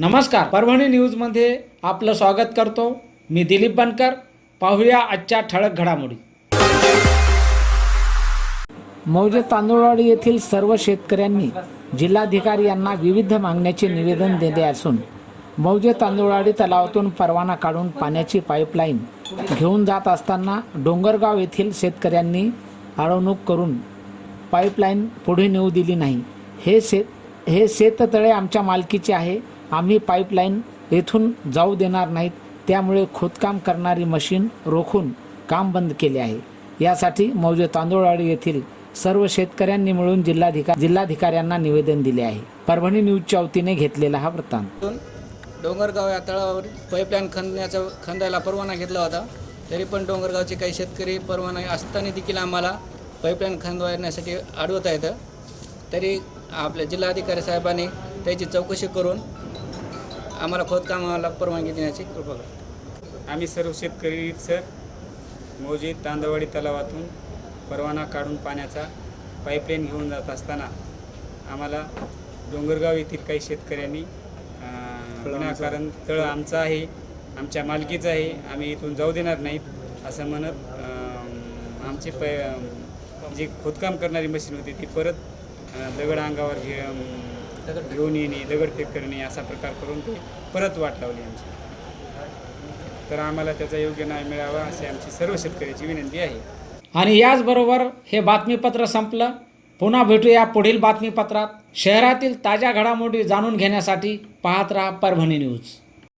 नमस्कार. परभणी न्यूजमध्ये आपलं स्वागत करतो. मी दिलीप बनकर. पाहूया आजच्या ठळक घडामोडी. मौजे तांदुळवाडी येथील सर्व शेतकऱ्यांनी जिल्हाधिकारी यांना विविध मागण्याचे निवेदन दिले असून मौजे तांदुळवाडी तलावातून परवाना काढून पाण्याची पाईपलाईन घेऊन जात असताना डोंगरगाव येथील शेतकऱ्यांनी अडवणूक करून पाईपलाईन पुढे नेऊ दिली नाही. हे शेत हे शेततळे आमच्या मालकीचे आहे. आम्ही पाईपलाईन येथून जाऊ देणार नाहीत. त्यामुळे खोदकाम करणारी मशीन रोखून काम बंद केले आहे. यासाठी मौजे तांदूळवाडी येथील सर्व शेतकऱ्यांनी मिळून जिल्हाधिका जिल्हाधिकाऱ्यांना निवेदन दिले आहे. परभणी न्यूजच्या वतीने घेतलेला हा वृत्तांत. डोंगरगाव या तळावर पाईपलाईन खंदण्याचा खंदायला परवाना घेतला होता. तरी पण डोंगरगावचे काही शेतकरी परवाना असताना देखील आम्हाला पाईपलाईन खंदवण्यासाठी अडवत आहेत तरी आपल्या जिल्हाधिकारी साहेबांनी त्याची चौकशी करून आम्हाला खोदकामाला परवानगी देण्याची कृपा करा. आम्ही सर्व शेतकरी सर मौजे तांदळवाडी तलावातून परवाना काढून पाण्याचा पाईपलाईन घेऊन जात असताना आम्हाला डोंगरगाव येथील काही शेतकऱ्यांनी अं, विनाकारण तळ आमचं आहे आमच्या मालकीचं आहे आम्ही इथून जाऊ देणार नाहीत असं म्हणत आमची पै जी खोदकाम करणारी मशीन होती ती परत दगड अंगावर घे अं, घेऊन येणे दगडफेक करणे असा प्रकार करून ते परत वाट लावली आमची. तर आम्हाला त्याचा योग्य न्याय मिळावा अशी आमची सर्व शेतकऱ्याची विनंती आहे. आणि याचबरोबर हे बातमीपत्र संपलं. पुन्हा भेटूया पुढील बातमीपत्रात. शहरातील ताज्या घडामोडी जाणून घेण्यासाठी पाहत राहा परभणी न्यूज.